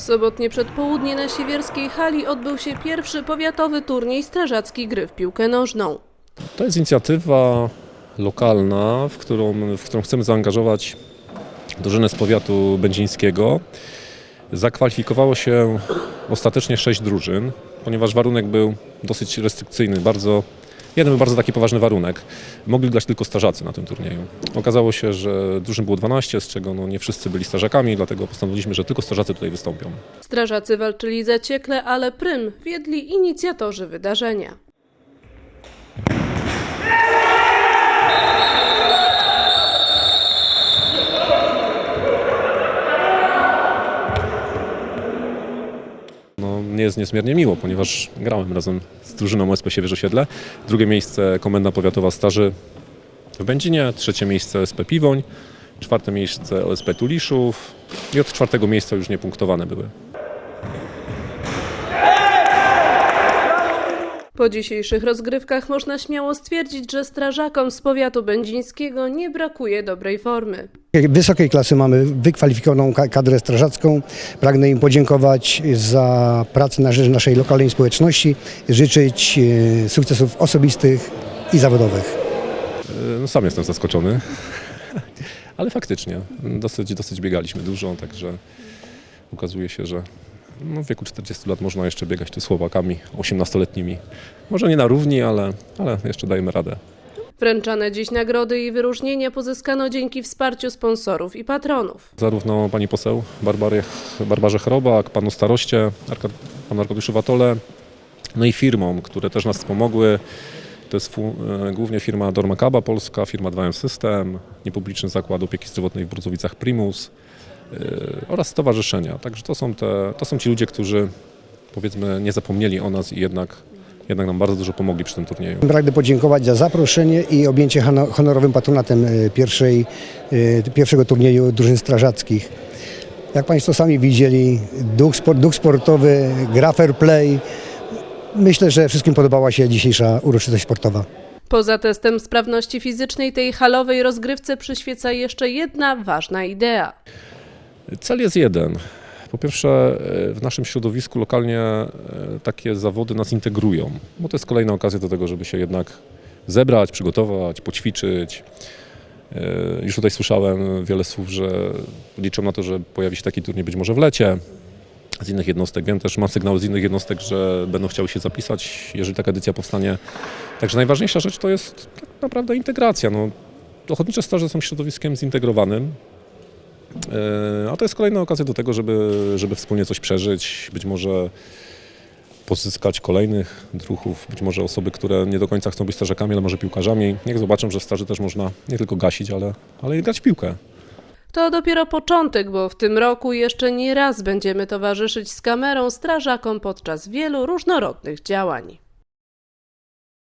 sobotnie przedpołudnie na siewierskiej hali odbył się pierwszy powiatowy turniej strażacki gry w piłkę nożną. To jest inicjatywa lokalna, w którą, w którą chcemy zaangażować drużynę z powiatu będzińskiego. Zakwalifikowało się ostatecznie sześć drużyn, ponieważ warunek był dosyć restrykcyjny, bardzo, jeden był bardzo taki poważny warunek. Mogli grać tylko strażacy na tym turnieju. Okazało się, że drużyn było 12, z czego no nie wszyscy byli strażakami, dlatego postanowiliśmy, że tylko strażacy tutaj wystąpią. Strażacy walczyli zaciekle, ale prym wiedli inicjatorzy wydarzenia. No, nie jest niezmiernie miło, ponieważ grałem razem z drużyną OSP Siewierz Osiedle. Drugie miejsce Komenda Powiatowa Staży w Będzinie, trzecie miejsce SP Piwoń, czwarte miejsce OSP Tuliszów i od czwartego miejsca już nie punktowane były. Po dzisiejszych rozgrywkach można śmiało stwierdzić, że strażakom z powiatu będzińskiego nie brakuje dobrej formy. Wysokiej klasy mamy wykwalifikowaną ka- kadrę strażacką. Pragnę im podziękować za pracę na rzecz naszej lokalnej społeczności, życzyć e, sukcesów osobistych i zawodowych. E, No, sam jestem zaskoczony, ale faktycznie dosyć, dosyć biegaliśmy dużo, także okazuje się, że no, w wieku 40 lat można jeszcze biegać tu z chłopakami 18-letnimi. Może nie na równi, ale, ale jeszcze dajemy radę. Wręczane dziś nagrody i wyróżnienia pozyskano dzięki wsparciu sponsorów i patronów. Zarówno pani poseł Barbary, Barbarze Chrobak, panu staroście, panu Arkadiuszu Watole, no i firmom, które też nas wspomogły. To jest e, głównie firma Dormakaba Polska, firma 2M System, niepubliczny zakład opieki zdrowotnej w Brudzowicach Primus oraz stowarzyszenia. Także to są, te, to są ci ludzie, którzy powiedzmy nie zapomnieli o nas i jednak, jednak nam bardzo dużo pomogli przy tym turnieju. Pragnę podziękować za zaproszenie i objęcie hono- honorowym patronatem e, pierwszej, e, pierwszego turnieju drużyn strażackich. Jak Państwo sami widzieli, duch, sport, duch sportowy, gra fair play. Myślę, że wszystkim podobała się dzisiejsza uroczystość sportowa. Poza testem sprawności fizycznej tej halowej rozgrywce przyświeca jeszcze jedna ważna idea. Cel jest jeden. Po pierwsze, e, w naszym środowisku lokalnie e, takie zawody nas integrują, bo to jest kolejna okazja do tego, żeby się jednak zebrać, przygotować, poćwiczyć. E, Już tutaj słyszałem wiele słów, że liczą na to, że pojawi się taki turniej być może w lecie z innych jednostek. Wiem też, mam sygnały z innych jednostek, że będą chciały się zapisać, jeżeli taka edycja powstanie. Także najważniejsza rzecz to jest tak naprawdę integracja. No, ochotnicze straże są środowiskiem zintegrowanym, A to jest kolejna okazja do tego, żeby, żeby wspólnie coś przeżyć, być może pozyskać kolejnych druhów, być może osoby, które nie do końca chcą być strażakami, ale może piłkarzami. Niech zobaczą, że w staży też można nie tylko gasić, ale, ale i grać w piłkę. To dopiero początek, bo w tym roku jeszcze nie raz będziemy towarzyszyć z kamerą strażakom podczas wielu różnorodnych działań.